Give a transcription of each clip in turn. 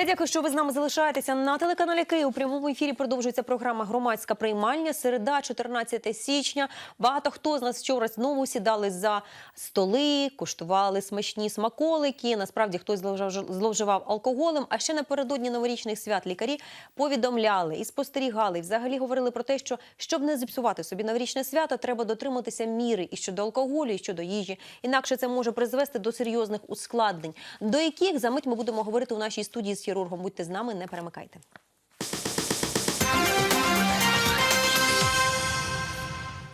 Я дякую, що ви з нами залишаєтеся на телеканалі Київ. У прямому ефірі продовжується програма Громадська приймальня. Середа, 14 січня. Багато хто з нас вчора знову сідали за столи, куштували смачні смаколики. Насправді хтось зловживав алкоголем. А ще напередодні новорічних свят лікарі повідомляли і спостерігали. І взагалі говорили про те, що щоб не зіпсувати собі новорічне свято, треба дотриматися міри і щодо алкоголю, і щодо їжі. Інакше це може призвести до серйозних ускладнень, до яких за мить ми будемо говорити у нашій студії з хірургом. Будьте з нами, не перемикайте.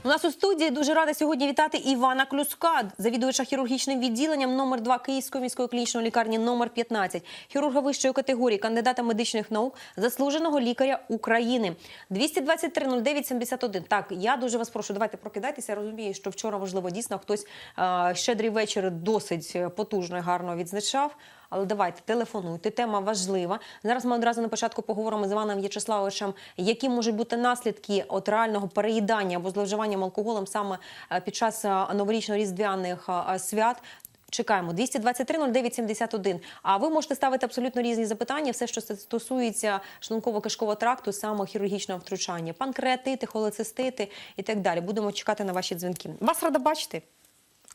У нас у студії дуже рада сьогодні вітати Івана Клюска, завідувача хірургічним відділенням номер 2 Київської міської клінічної лікарні номер 15, хірурга вищої категорії, кандидата медичних наук, заслуженого лікаря України. 223 09 71. Так, я дуже вас прошу, давайте прокидайтеся. Я розумію, що вчора, можливо, дійсно хтось щедрий вечір досить потужно і гарно відзначав. Але давайте телефонуйте. Тема важлива. Зараз ми одразу на початку поговоримо з Іваном В'ячеславовичем, які можуть бути наслідки от реального переїдання або зловживанням алкоголем саме е, під час е, новорічно-різдвяних е, свят. Чекаємо 223 09 71. А ви можете ставити абсолютно різні запитання, все, що стосується шлунково-кишкового тракту, саме хірургічного втручання, панкреатити, холецистити і так далі. Будемо чекати на ваші дзвінки. Вас рада бачити.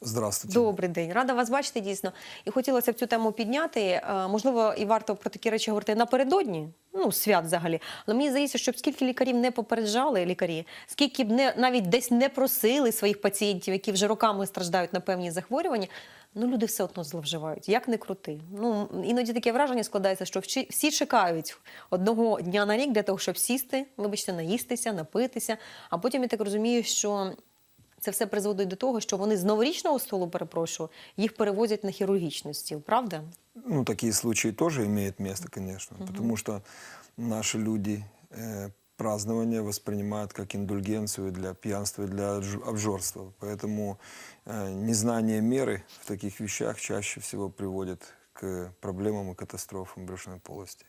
Здравствуйте. Добрий день, рада вас бачити дійсно. І хотілося б цю тему підняти. Е, Можливо, і варто про такі речі говорити напередодні, ну свят взагалі. Але мені здається, щоб скільки лікарів не попереджали лікарі, скільки б не навіть десь не просили своїх пацієнтів, які вже роками страждають на певні захворювання. Ну, люди все одно зловживають, як не крути. Ну іноді таке враження складається, що всі чекають одного дня на рік для того, щоб сісти, вибачте, наїстися, напитися. А потім я так розумію, що це все призводить до того, що вони з новорічного столу, перепрошую, їх перевозять на хірургічний стіл, правда? Ну, такие случаи тоже имеют место, конечно, потому что наши люди э, празднование воспринимают как индульгенцию для пьянства и для обж- обжорства. Поэтому э, незнание меры в таких вещах чаще всего приводит к проблемам и катастрофам брюшной полости.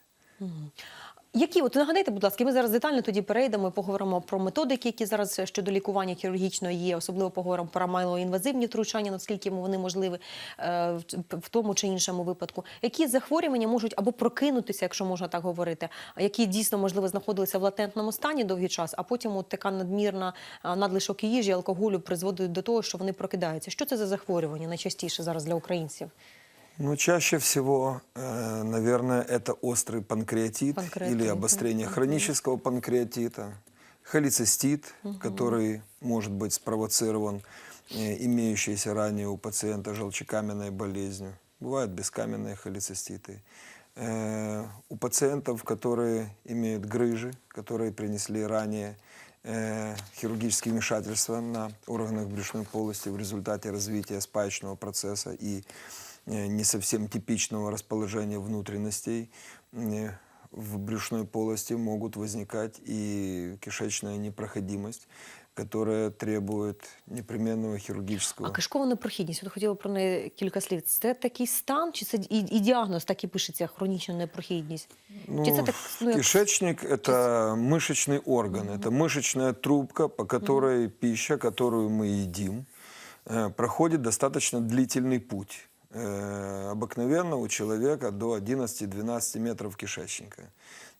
Які от нагадайте, будь ласка, ми зараз детально тоді перейдемо і поговоримо про методики, які зараз щодо лікування хірургічного є. Особливо поговоримо про малоінвазивні втручання, наскільки вони можливі е, в- тому чи іншому випадку. Які захворювання можуть або прокинутися, якщо можна так говорити, які дійсно можливо знаходилися в латентному стані довгий час, а потім от така надмірна надлишок їжі, алкоголю призводить до того, що вони прокидаються. Що це за захворювання найчастіше зараз для українців? Ну, чаще всего, э, наверное, это острый панкреатит, Панкреатит, или обострение хронического панкреатита, холецистит, который может быть спровоцирован э, имеющейся ранее у пациента желчекаменной болезнью. Бывают бескаменные холециститы. Э, у пациентов, которые имеют грыжи, которые принесли ранее хирургические вмешательства на органах брюшной полости в результате развития спаечного процесса и не совсем типичного расположения внутренностей э, в брюшной полости могут возникать и кишечная непроходимость, которая требует непременного хирургического. А кишкова непрохідність, от хотіла про неї кілька слів. Це такий стан, чи це і, і діагноз так і пишеться хронічна непрохідність? Ну, чи це так, ну, як- кишечник – это мышечный орган, это мышечная трубка, по которой пища, которую мы едим, э, проходит достаточно длительный путь. Э, Обыкновенно у человека до 11-12 метров кишечника.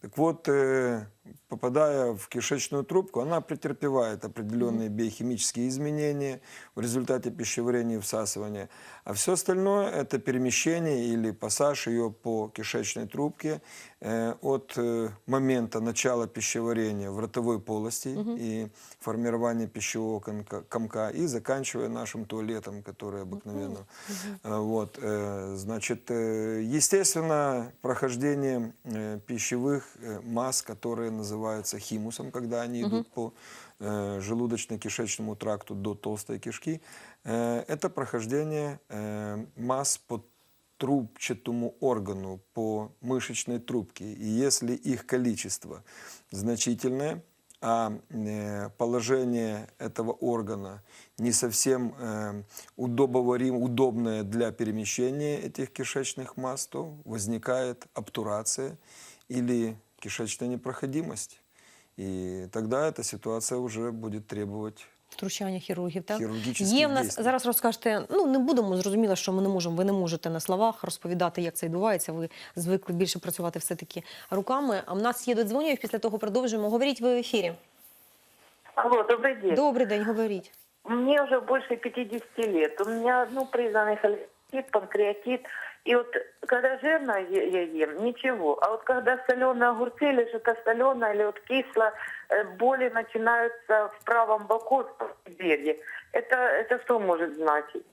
Так вот, э, попадая в кишечную трубку, она претерпевает определенные биохимические изменения в результате пищеварения и всасывания. А все остальное – это перемещение или пассаж ее по кишечной трубке э, от э, момента начала пищеварения в ротовой полости и формирования пищевого комка, и заканчивая нашим туалетом, который обыкновенно. Вот, значит, естественно, прохождение пищевых масс, которые называются химусом, когда они идут по э, желудочно-кишечному тракту до толстой кишки, э, это прохождение э, масс по трубчатому органу, по мышечной трубке. И если их количество значительное, а э, положение этого органа не совсем э, удобоварим, удобное для перемещения этих кишечных масс, то возникает обтурация или кишечная непроходимость. И тогда эта ситуация уже будет требовать Втручання хірургів, так? Хірургічних Є в нас, дійсно. зараз розкажете, ну не будемо, зрозуміло, що ми не можемо, ви не можете на словах розповідати, як це відбувається. Ви звикли більше працювати все-таки руками. А в нас є додзвонювач, після того продовжуємо. Говоріть ви в ефірі. Алло, добрый день. Добрий день, говоріть. Мне уже больше 50 лет. У меня, ну, признанный холецистит, панкреатит. И вот когда жирно е- я ем, ничего. А вот когда соленые огурцы или что-то соленое, или вот кисло, э, боли начинаются в правом боку, в бедре. Это, это что может значить?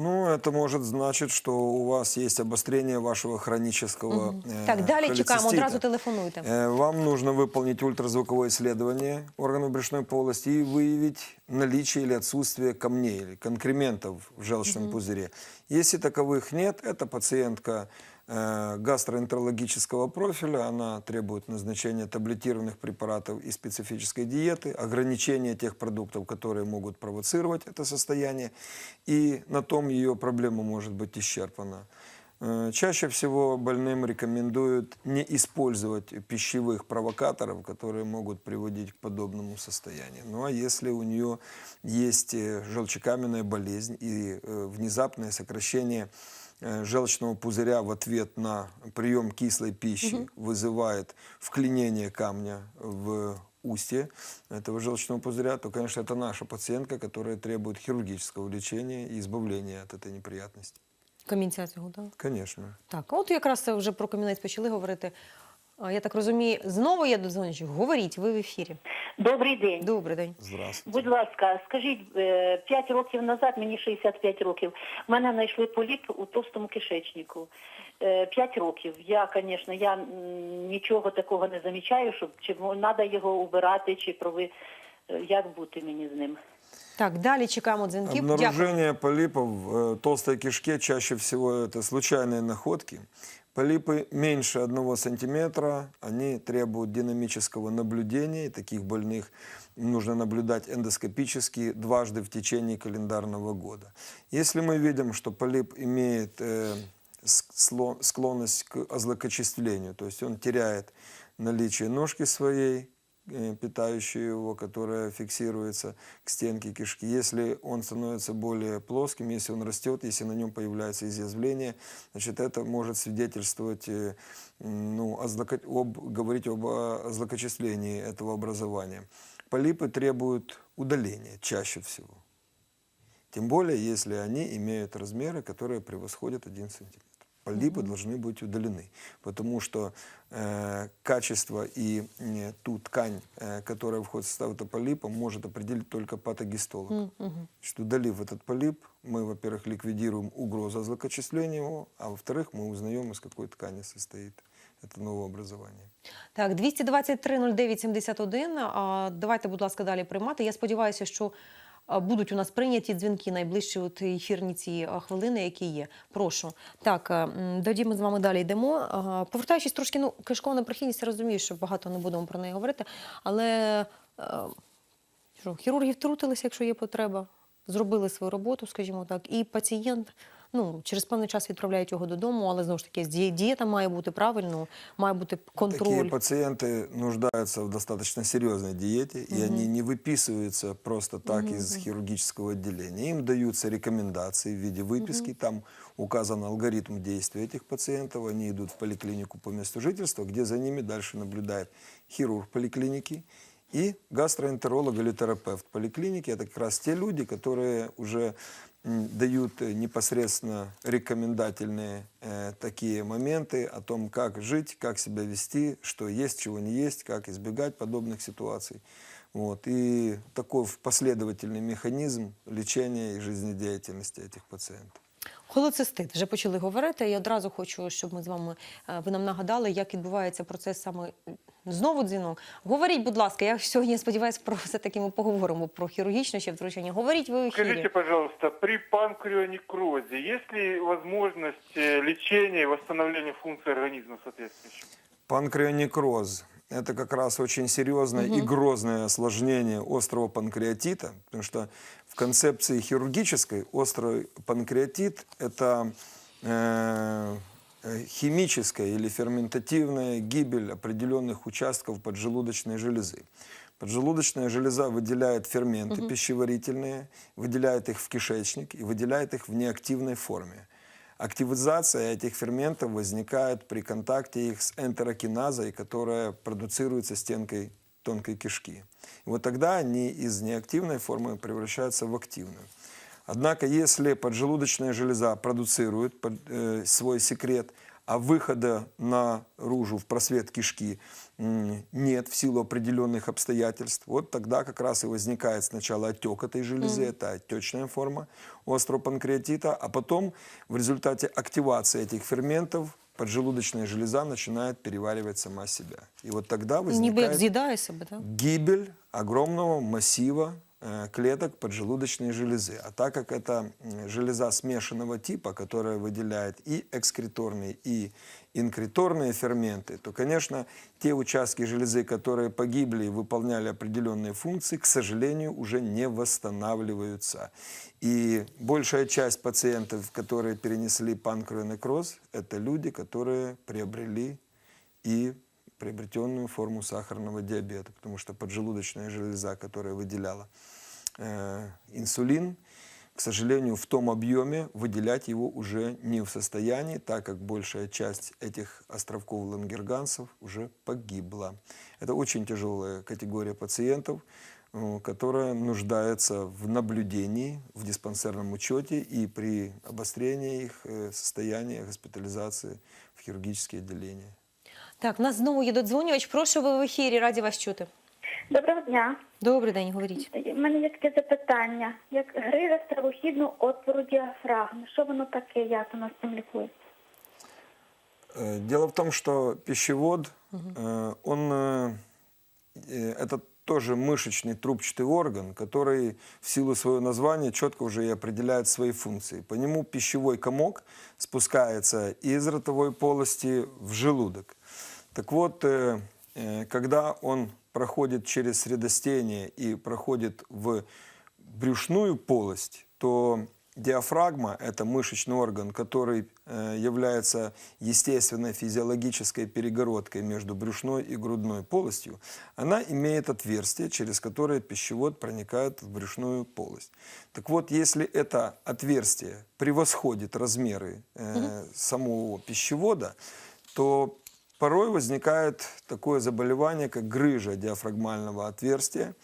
Ну, это может значить, что у вас есть обострение вашего хронического э, Так, далі чекаємо, одразу телефонуйте. Э, Вам нужно выполнить ультразвуковое исследование органов брюшной полости и выявить наличие или отсутствие камней или конкрементов в желчном пузыре. Если таковых нет, это пациентка гастроэнтерологического профиля, она требует назначения таблетированных препаратов и специфической диеты, ограничения тех продуктов, которые могут провоцировать это состояние, и на том ее проблема может быть исчерпана. Э, Чаще всего больным рекомендуют не использовать пищевых провокаторов, которые могут приводить к подобному состоянию. Ну а если у нее есть э, желчекаменная болезнь и э, внезапное сокращение э, желчного пузыря в ответ на прием кислой пищи вызывает вклинение камня в устье этого желчного пузыря, то, конечно, это наша пациентка, которая требует хирургического лечения и избавления от этой неприятности. Камінця цього, так? Конечно. Так, а от якраз це вже про камінець почали говорити. А, Я так розумію, знову є додзвонювач. Говоріть, ви в ефірі. Добрий день. Добрий день. Здравствуйте. Будь ласка, скажіть, 5 років назад, мені 65 років, в мене знайшли поліп у товстому кишечнику. 5 років. Я, звісно, я м, нічого такого не замічаю, щоб чи треба його убирати, чи прови... е, як бути мені з ним. Так, далі чекаємо дзвінків. Дякую. Обнаружение полипов в э, толстой кишке чаще всего это случайные находки. Полипы меньше одного сантиметра, они требуют динамического наблюдения, и таких больных нужно наблюдать эндоскопически дважды в течение календарного года. Если мы видим, что полип имеет э, склонность к озлокочислению, то есть он теряет наличие ножки своей, э, питающей его, которая фиксируется к стенке кишки. Если он становится более плоским, если он растет, если на нем появляется изъязвление, значит, это может свидетельствовать, э, ну, о злоко- об, говорить об злокочислении этого образования. Полипы требуют удаления чаще всего. Тем более, если они имеют размеры, которые превосходят 1 сантиметр. Полипы должны быть удалены, потому что э, качество и э, ту ткань, э, которая входит в состав этого полипа, может определить только патогистолог. Значит, удалив этот полип, мы, во-первых, ликвидируем угрозу злокочисления его, а во-вторых, мы узнаем, из какой ткани состоит это новое образование. Так, 223-09-71. А, Давайте, будь ласка, далі приймати. Я сподіваюся, що а, будуть у нас прийняті дзвінки найближчі от ефірні ці хвилини, які є. Прошу. Так, тоді ми з вами далі йдемо. Повертаючись трошки, ну, кишкова непрохідність, я розумію, що багато не будемо про неї говорити, але е, що, хірурги втрутилися, якщо є потреба, зробили свою роботу, скажімо так, і пацієнт. Ну, через певний час відправляють його додому, але знову ж таки ді- дієта має бути правильно, має бути контроль. Такие пациенты нуждаются в достаточно серьезной диете, и они не выписываются просто так из хирургического отделения. Им даются рекомендации в виде выписки, там указан алгоритм действия этих пациентов, они идут в поликлинику по месту жительства, где за ними дальше наблюдает хирург поликлиники и гастроэнтеролог или терапевт поликлиники. Это как раз те люди, которые уже м, дают э, непосредственно рекомендательные э, такие моменты о том, как жить, как себя вести, что есть, чего не есть, как избегать подобных ситуаций. Вот. И такой последовательный механизм лечения и жизнедеятельности этих пациентов Холецистит вже почали говорити. Я одразу хочу, щоб ми з вами е, ви нам нагадали, як відбувається процес саме знову дзвінок. Говоріть, будь ласка, я сьогодні сподіваюся, про все таки ми поговоримо про хірургічне ще втручання. Говоріть ви в ефірі. Скажите, пожалуйста, при панкреонекрозе есть ли возможность э, лечения и восстановления функций организма соответствующего? Панкреонекроз – это как раз очень серьезное и грозное осложнение острого панкреатита, потому что в концепции хирургической острый панкреатит – это э, э, химическая или ферментативная гибель определенных участков поджелудочной железы. Поджелудочная железа выделяет ферменты пищеварительные, выделяет их в кишечник и выделяет их в неактивной форме. Активизация этих ферментов возникает при контакте их с энтерокиназой, которая продуцируется стенкой тонкой кишки. И вот тогда они из неактивной формы превращаются в активную. Однако, если поджелудочная железа продуцирует э, свой секрет, а выхода наружу в просвет кишки нет в силу определенных обстоятельств, вот тогда как раз и возникает сначала отек этой железы, это отечная форма острого панкреатита, а потом в результате активации этих ферментов поджелудочная железа начинает переваривать сама себя. И вот тогда Ніби як возникает з'їдає себе, так? гибель огромного массива э, клеток поджелудочной железы. А так как это железа смешанного типа, которая выделяет и экскреторные, и инкреторные ферменты, то, конечно, те участки железы, которые погибли и выполняли определенные функции, к сожалению, уже не восстанавливаются. И большая часть пациентов, которые перенесли панкреонекроз, это люди, которые приобрели и приобретенную форму сахарного диабета, потому что поджелудочная железа, которая выделяла э, инсулин, к сожалению, в том объеме выделять его уже не в состоянии, так как большая часть этих островков лангерганцев уже погибла. Это очень тяжелая категория пациентов, э, которая нуждается в наблюдении, в диспансерном учете и при обострении их э, состояния госпитализации в хирургические отделения. Так, в нас знову є додзвонювач. Прошу ви в ефірі, раді вас чути. Доброго дня. Добрий день, говоріть. У мене є таке запитання. Як грижа стравохідного отвору діафрагми, що воно таке, як воно з цим лікується? Э, Дело в том, что пищевод, э, он э, э, это тоже мышечный трубчатый орган, который в силу своего названия четко уже и определяет свои функции. По нему пищевой комок спускается из ротовой полости в желудок. Так вот, э, э, когда он проходит через средостение и проходит в брюшную полость, то диафрагма – это мышечный орган, который э, является естественной физиологической перегородкой между брюшной и грудной полостью. Она имеет отверстие, через которое пищевод проникает в брюшную полость. Так вот, если это отверстие превосходит размеры э, самого пищевода, то порой возникает такое заболевание, как грыжа диафрагмального отверстия.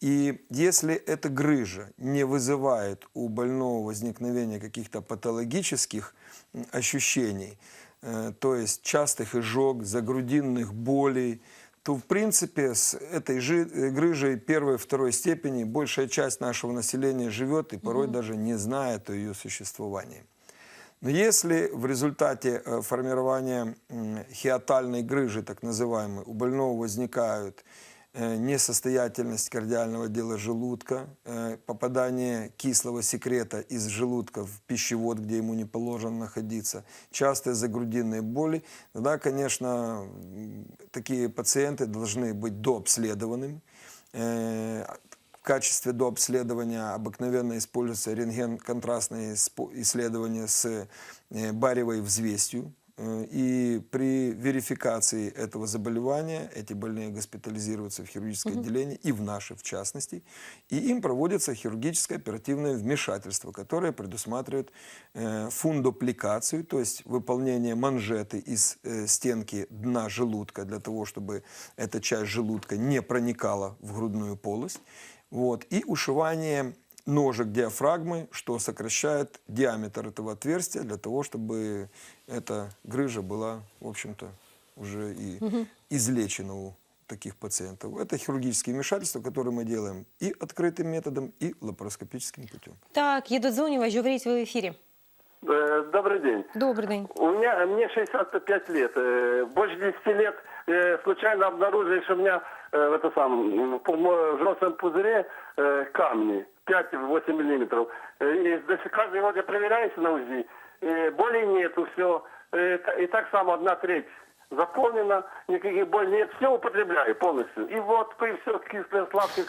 И если эта грыжа не вызывает у больного возникновения каких-то патологических ощущений, э, то есть частых изжог, загрудинных болей, то, в принципе, с этой э, грыжей первой и второй степени большая часть нашего населения живет и порой даже не знает о ее существовании. Но если в результате э, формирования хиатальной грыжи, так называемой, у больного возникают э, несостоятельность кардиального отдела желудка, э, попадание кислого секрета из желудка в пищевод, где ему не положено находиться, частые загрудинные боли, тогда, конечно, такие пациенты должны быть дообследованными. В качестве дообследования обыкновенно используется рентген-контрастное испо- исследование с э, бариевой взвесью. Э, И при верификации этого заболевания эти больные госпитализируются в хирургическое отделение, и в наше в частности, и им проводится хирургическое оперативное вмешательство, которое предусматривает э, фундопликацию, то есть выполнение манжеты из э, стенки дна желудка для того, чтобы эта часть желудка не проникала в грудную полость, вот, и ушивание ножек диафрагмы, что сокращает диаметр этого отверстия для того, чтобы эта грыжа была, в общем-то, уже и излечена у таких пациентов. Это хирургические вмешательства, которые мы делаем и открытым методом, и лапароскопическим путем. Так, є додзвонювач, говоріть ви в ефірі. Э, Добрый день. Добрий день. У меня, мне 65 лет. Э, Больше 10 лет э, случайно обнаружили, что у меня э, в, это самом, в мо- в желчном пузыре э, камни 5-8 миллиметров. Э, И сих- каждый год я проверяюсь на УЗИ. э, Боли нету, все. И так само одна треть заполнена, никаких болей нет. Все употребляю полностью. И водку, и все, кислые, сладкие,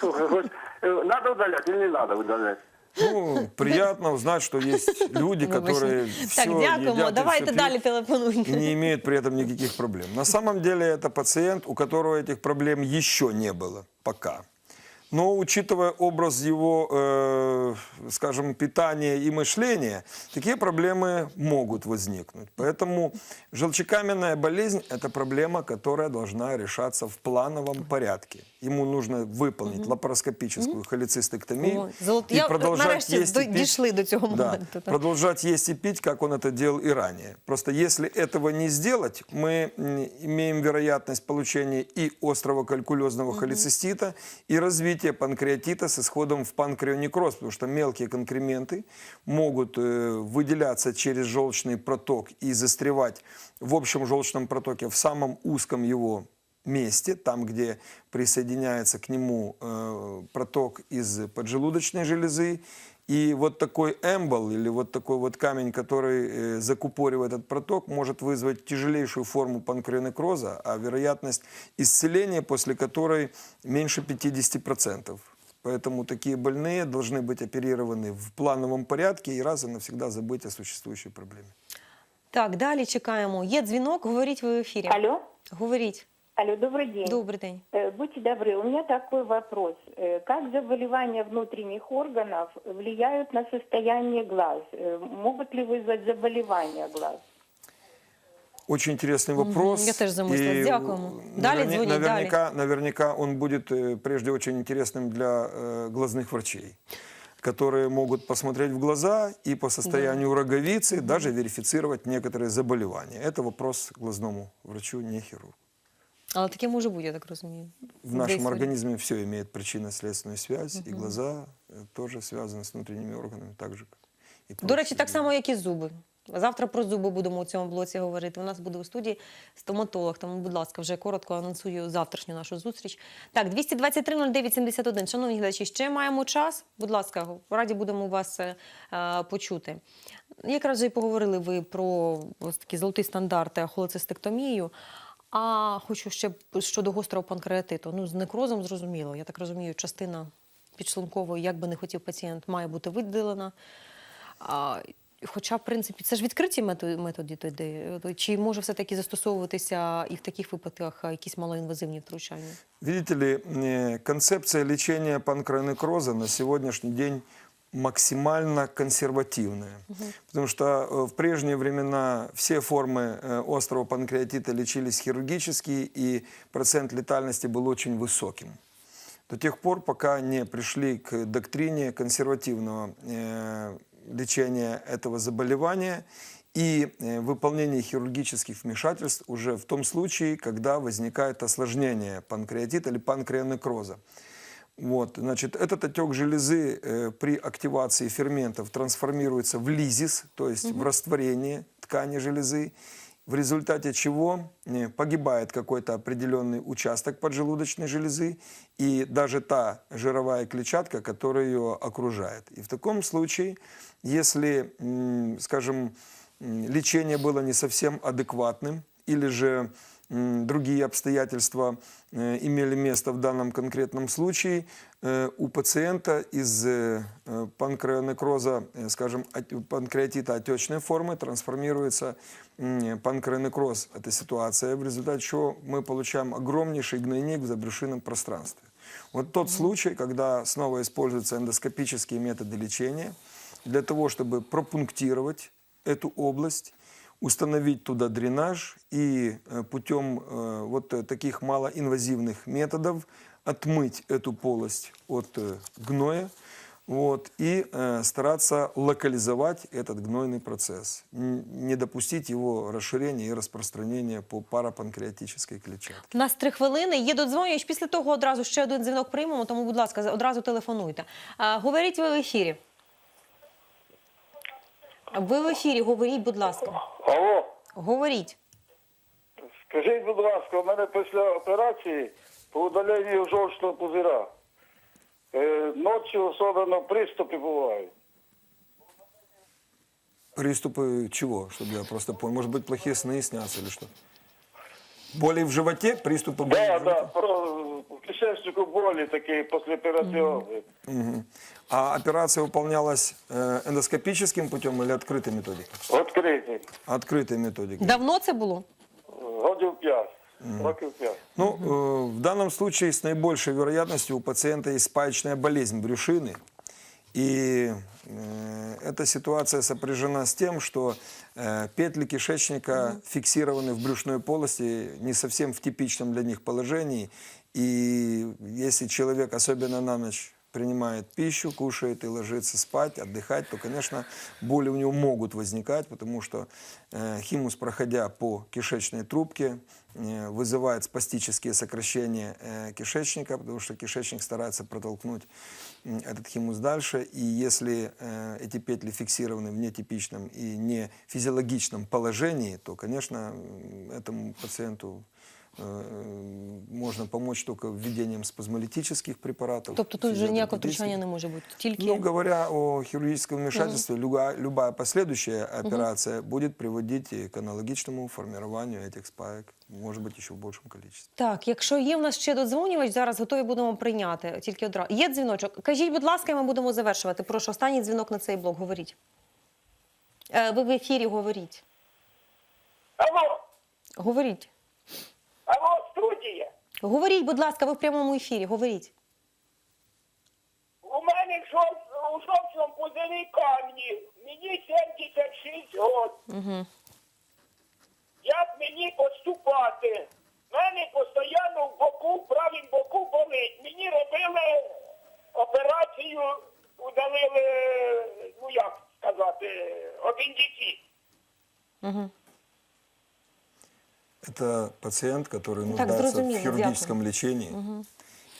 э, Надо удалять или не надо удалять? Ну, приятно узнать, что есть люди, которые все так, дякуємо. едят и Давайте всё далі пьют, и не имеют при этом никаких проблем. На самом деле это пациент, у которого этих проблем еще не было пока. Но учитывая образ его, э, скажем, питания и мышления, такие проблемы могут возникнуть. Поэтому желчекаменная болезнь – это проблема, которая должна решаться в плановом порядке. Ему нужно выполнить лапароскопическую холецистектомию О, золот- и Я продолжать есть и пить. до цього Да, моменту. так. продолжать есть и пить, как он это делал и ранее. Просто если этого не сделать, мы имеем вероятность получения и острого калькулезного холецистита, и развития панкреатита с исходом в панкреонекроз, потому что мелкие конкременты могут э, выделяться через желчный проток и застревать в общем желчном протоке в самом узком его месте, там, где присоединяется к нему э, проток из поджелудочной железы. И вот такой эмбол или вот такой вот камень, который э, закупоривает этот проток, может вызвать тяжелейшую форму панкреонекроза, а вероятность исцеления после которой меньше 50%. Поэтому такие больные должны быть оперированы в плановом порядке и раз и навсегда забыть о существующей проблеме. Так, далі чекаємо. Є дзвінок, говоріть ви в ефірі. Алло, Говоріть. алло, добрый день. Добрий день. Э, Будьте добры, у меня такой вопрос. Э, Как заболевания внутренних органов влияют на состояние глаз? Э, Могут ли вызвать заболевания глаз? Очень интересный вопрос. я тоже замыслилась. И, Дякуємо. э, Далі наверня- дзвоніть, наверняка, наверняка он будет э, прежде очень интересным для э, глазных врачей, которые могут посмотреть в глаза и по состоянию роговицы даже верифицировать некоторые заболевания. Это вопрос к глазному врачу, не хирургу. Але таке може бути, я так розумію. В нашем Десь- организме все имеет причинно-следственную связь, и глаза э, тоже связаны с внутренними органами, так же, как и До речі, так само, як і зуби. Завтра про зуби будемо у цьому блоці говорити. У нас буде у студії стоматолог. Тому, будь ласка, вже коротко анонсую завтрашню нашу зустріч. Так, 223 09 71. Шановні глядачі, ще маємо час. Будь ласка, раді будемо вас е, е, почути. Якраз вже і поговорили ви про ось такі золоті стандарти холецистектомію. А хочу ще щодо гострого панкреатиту. Ну, з некрозом зрозуміло. Я так розумію, частина підшлункової, як би не хотів пацієнт, має бути виділена. А, Хоча, в принципі, це ж відкриті методи, тоді. Чи може все-таки застосовуватися і в таких випадках якісь малоінвазивні втручання? Видите ли, э, концепция лечения панкреонекроза на сегодняшний день максимально консервативная. Потому что э, в прежние времена все формы э, острого панкреатита лечились хирургически, и процент летальности был очень высоким. До тех пор, пока не пришли к доктрине консервативного э, лечения этого заболевания и э, выполнения хирургических вмешательств уже в том случае, когда возникает осложнение панкреатита или панкреонекроза. Вот, значит, этот отек железы э, при активации ферментов трансформируется в лизис, то есть в растворение ткани железы, в результате чего э, погибает какой-то определенный участок поджелудочной железы и даже та жировая клетчатка, которая ее окружает. И в таком случае, если, скажем, лечение было не совсем адекватным или же другие обстоятельства э, имели место в данном конкретном случае, э, у пациента из э, панкреонекроза, скажем, панкреатита отечной формы трансформируется панкреонекроз. Это ситуация, в результате чего мы получаем огромнейший гнойник в забрюшинном пространстве. Вот тот случай, когда снова используются эндоскопические методы лечения для того, чтобы пропунктировать эту область, установить туда дренаж и э, путем э, вот э, таких малоинвазивных методов отмыть эту полость от э, гноя вот, и э, стараться локализовать этот гнойный процесс, н- не допустить его расширения и распространения по парапанкреатической клетчатке. У нас три хвилини. Є додзвонювач. Після того одразу ще один дзвінок приймемо, тому, будь ласка, одразу телефонуйте. А, говоріть ви в ефірі. Ви в ефірі, говоріть, будь ласка. Алло, Говоріть. скажіть, будь ласка, у мене після операції по удаленню жовчного пузира. Е, ночі особливо приступи бувають. Приступы чего, чтобы я просто понял? Может быть, плохие сны снятся или что? Боли в животе? Приступы боли Да, в да, животе? про, Кишечнику боли такие послеоперационные. А операция выполнялась э, эндоскопическим путем или открытой методикой? Откритий. Открытой методикой. Давно це було? Годів п'ять. Років п'ять. Ну, э, в данном случае с наибольшей вероятностью у пациента есть спаечная болезнь брюшины. И э, эта ситуация сопряжена с тем, что э, петли кишечника фиксированы в брюшной полости не совсем в типичном для них положении. И если человек, особенно на ночь, принимает пищу, кушает и ложится спать, отдыхать, то, конечно, боли у него могут возникать, потому что э, химус, проходя по кишечной трубке, э, вызывает спастические сокращения э, кишечника, потому что кишечник старается протолкнуть м, этот химус дальше. И если э, эти петли фиксированы в нетипичном и не физиологичном положении, то, конечно, этому пациенту э, можно помочь только введением спазмолитических препаратов. Тобто тут вже ніякого физиотерапевтических. втручання не може бути. Тільки Ну, говоря о хирургическом вмешательстве, любая, любая последующая операция будет приводить и к аналогичному формированию этих спаек, может быть, еще в большем количестве. так, якщо є в нас ще додзвонювач, зараз готові будемо прийняти. Тільки одразу. Є дзвіночок. Кажіть, будь ласка, і ми будемо завершувати. Прошу, останній дзвінок на цей блок. Говоріть. Е, ви в ефірі говоріть. Алло, Говоріть. алло, студія. Говоріть, будь ласка, ви в прямому ефірі. Говоріть. У мене жов- у жовтому пузирі камні. Мені 76 років. Угу. Як мені поступати? Мене постійно в боку, в правім боку болить. Мені робили операцію, удалили, ну як сказати, апендицит. Угу. Это пациент, который Так, нуждается зрозуміло, в хирургическом лечении. Угу.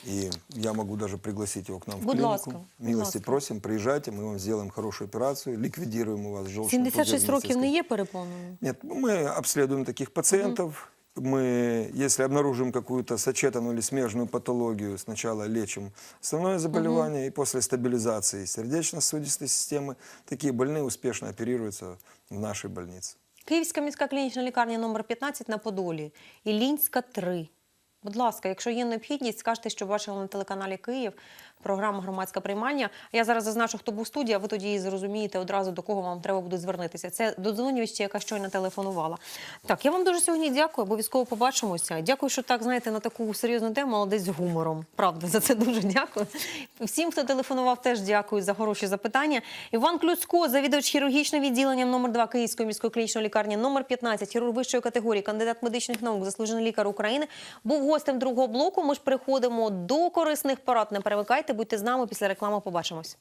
И я могу даже пригласить его к нам в Будь клинику. ласка, будь Милости ласка. просим, приезжайте, мы вам сделаем хорошую операцию, ликвидируем у вас желчный 76 пузырь років не мицистый. є перепоною? Нет, мы обследуем таких пациентов. Мы, если обнаружим какую-то сочетанную или смежную патологию, сначала лечим основное заболевание, и после стабилизации сердечно-сосудистой системы такие больные успешно оперируются в нашей больнице. Київська міська клінічна лікарня номер 15 на Подолі. Іллінська 3. Будь ласка, якщо є необхідність, скажете, що бачили на телеканалі Київ програма громадське приймання. Я зараз зазначу, хто був в студії, а ви тоді і зрозумієте одразу, до кого вам треба буде звернутися. Це додзвонювачі, яка щойно телефонувала. Так, я вам дуже сьогодні дякую. Обов'язково побачимося. Дякую, що так знаєте на таку серйозну тему, але десь з гумором. Правда, за це дуже дякую. Всім, хто телефонував, теж дякую за хороші запитання. Іван Клюцько, завідувач хірургічним відділенням номер 2 Київської міської клінічної лікарні, номер 15, хірург вищої категорії, кандидат медичних наук, заслужений лікар України, був гостем другого блоку. Ми ж переходимо до корисних порад. Не перемикайте, будьте з нами. Після реклами побачимось.